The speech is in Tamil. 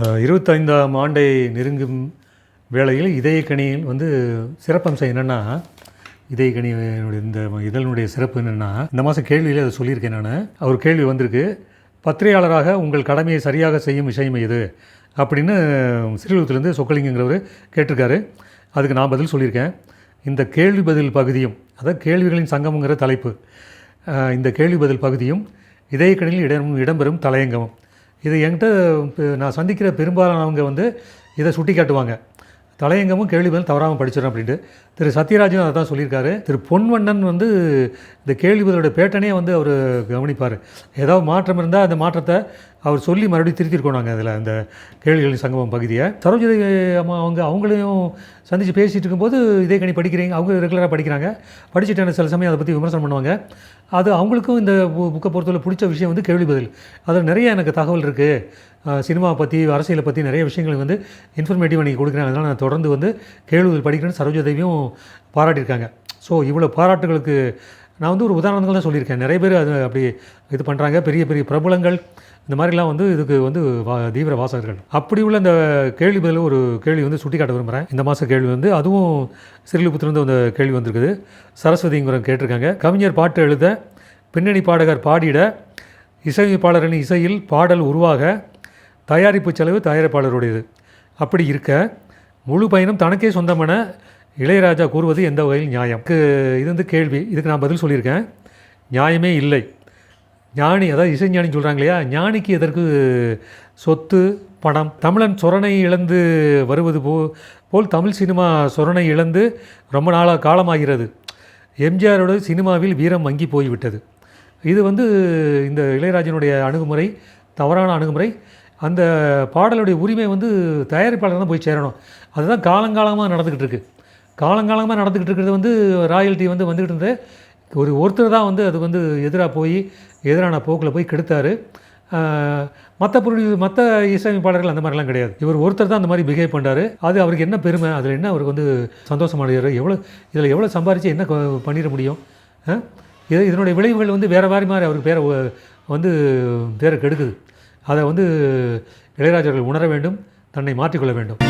இருபத்தைந்தாம் ஆண்டை நெருங்கும் வேளையில் இதயக்கணியில் வந்து சிறப்பம்சம் என்னென்னா இதயக்கணியினுடைய இந்த இதழினுடைய சிறப்பு என்னென்னா இந்த மாதம் கேள்வியில் அதை சொல்லியிருக்கேன் நான். அவர் கேள்வி வந்திருக்கு. பத்திரிகையாளராக உங்கள் கடமையை சரியாக செய்யும் விஷயம் எது? அப்படின்னு ஸ்ரீலூத்துலேருந்து சொக்கலிங்கிறவர் கேட்டிருக்காரு. அதுக்கு நான் பதில் சொல்லியிருக்கேன். இந்த கேள்வி பதில் பகுதியும் அதாவது கேள்விகளின் சங்கம்ங்கிற தலைப்பு இந்த கேள்வி பதில் பகுதியும் இதயக்கணியில் இடம் இடம்பெறும் தலையங்கமும். இது என்கிட்ட நான் சந்திக்கிற பெரும்பாலானவங்க வந்து இதை சுட்டி காட்டுவாங்க. தலையங்கமும் கேள்வி பதில் தவறாமல் படிச்சிடும் அப்படின்ட்டு. திரு சத்யராஜும் அதை தான் சொல்லியிருக்காரு. திரு பொன்வண்ணன் வந்து இந்த கேள்வி பதிலோட பேட்டனே வந்து அவர் கவனிப்பார். ஏதாவது மாற்றம் இருந்தால் அந்த மாற்றத்தை அவர் சொல்லி மறுபடியும் திருத்திருக்கோம் நாங்கள் அதில் அந்த கேள்விகளின் சங்கமம் பகுதியை. சரோஜதி அம்மா அவங்க அவங்களையும் சந்தித்து பேசிகிட்டு இருக்கும்போது இதே கணி படிக்கிறீங்க அவங்க ரெகுலராக படிக்கிறாங்க. படிச்சுட்டு சில சமயம் அதை பற்றி விமர்சனம் பண்ணுவாங்க. அது அவங்களுக்கும் இந்த புக்கை பொறுத்தவரை பிடிச்ச விஷயம் வந்து கேள்வி பதில். அதில் நிறைய எனக்கு தகவல் இருக்குது சினிமா பற்றி அரசியலை பற்றி நிறைய விஷயங்கள் வந்து இன்ஃபர்மேட்டிவ் நீங்கள் கொடுக்குறாங்க. அதனால் நான் தொடர்ந்து வந்து கேள்வி பதில் படிக்கிறேன்னு சரோஜதேவியும் பாராட்டியிருக்காங்க. ஸோ இவ்வளோ பாராட்டுகளுக்கு நான் வந்து ஒரு உதாரணங்கள் தான் சொல்லியிருக்கேன். நிறைய பேர் அது அப்படி இது பண்ணுறாங்க பெரிய பெரிய பிரபலங்கள். இந்த மாதிரிலாம் வந்து இதுக்கு வந்து வா தீவிர வாசகர்கள். அப்படி உள்ள இந்த கேள்வி பதில் ஒரு கேள்வி வந்து சுட்டி காட்ட விரும்புகிறேன் இந்த மாத கேள்வி வந்து அதுவும் சிறிலிபுத்திலிருந்து அந்த கேள்வி வந்திருக்குது. சரஸ்வதிங்கிறவங்க கேட்டிருக்காங்க. கவிஞர் பாட்டு எழுத பின்னணி பாடகர் பாடிட இசையமைப்பாளரின் இசையில் பாடல் உருவாக தயாரிப்பு செலவு தயாரிப்பாளருடையது. அப்படி இருக்க முழு பயணம் தனக்கே சொந்தமான இளையராஜா கூறுவது எந்த வகையில் நியாயம்? இது வந்து கேள்வி. இதுக்கு நான் பதில் சொல்லியிருக்கேன். நியாயமே இல்லை. ஞானி அதாவது இசைஞானின்னு சொல்கிறாங்க இல்லையா? ஞானிக்கு எதற்கு சொத்து பணம்? தமிழன் சொரணை இழந்து வருவது போ போல் தமிழ் சினிமா சொரணை இழந்து ரொம்ப நாளாக காலமாகிறது. எம்ஜிஆரோட சினிமாவில் வீரம் மங்கி போய்விட்டது. இது வந்து இந்த இளையராஜனுடைய அணுகுமுறை தவறான அணுகுமுறை. அந்த பாடலுடைய உரிமை வந்து தயாரிப்பாளர் தான் போய் சேரணும். அதுதான் காலங்காலமாக நடந்துக்கிட்டு இருக்குது காலங்காலமாக நடந்துக்கிட்டு இருக்கிறது வந்து ராயல்ட்டி வந்து வந்துக்கிட்டு இருந்தது. ஒரு ஒருத்தர் தான் வந்து அது வந்து எதிராக போய் எதிரான போக்கில் போய் கெடுத்தார். மற்ற பொருள் மற்ற இசையமைப்பாளர்கள் அந்த மாதிரிலாம் கிடையாது. இவர் ஒருத்தர் தான் அந்த மாதிரி பிஹேவ் பண்ணுறாரு அது அவருக்கு என்ன பெருமை? அதில் என்ன அவருக்கு வந்து சந்தோஷமாடுறாரு எவ்வளோ இதில் எவ்வளோ சம்பாரித்து என்ன பண்ணிட முடியும்? இது இதனுடைய விளைவுகள் வந்து வேறு மாதிரி மாதிரி அவருக்கு பேரை வந்து பேரை கெடுக்குது. அதை வந்து இளையராஜர்கள் உணர வேண்டும் தன்னை மாற்றிக்கொள்ள வேண்டும்.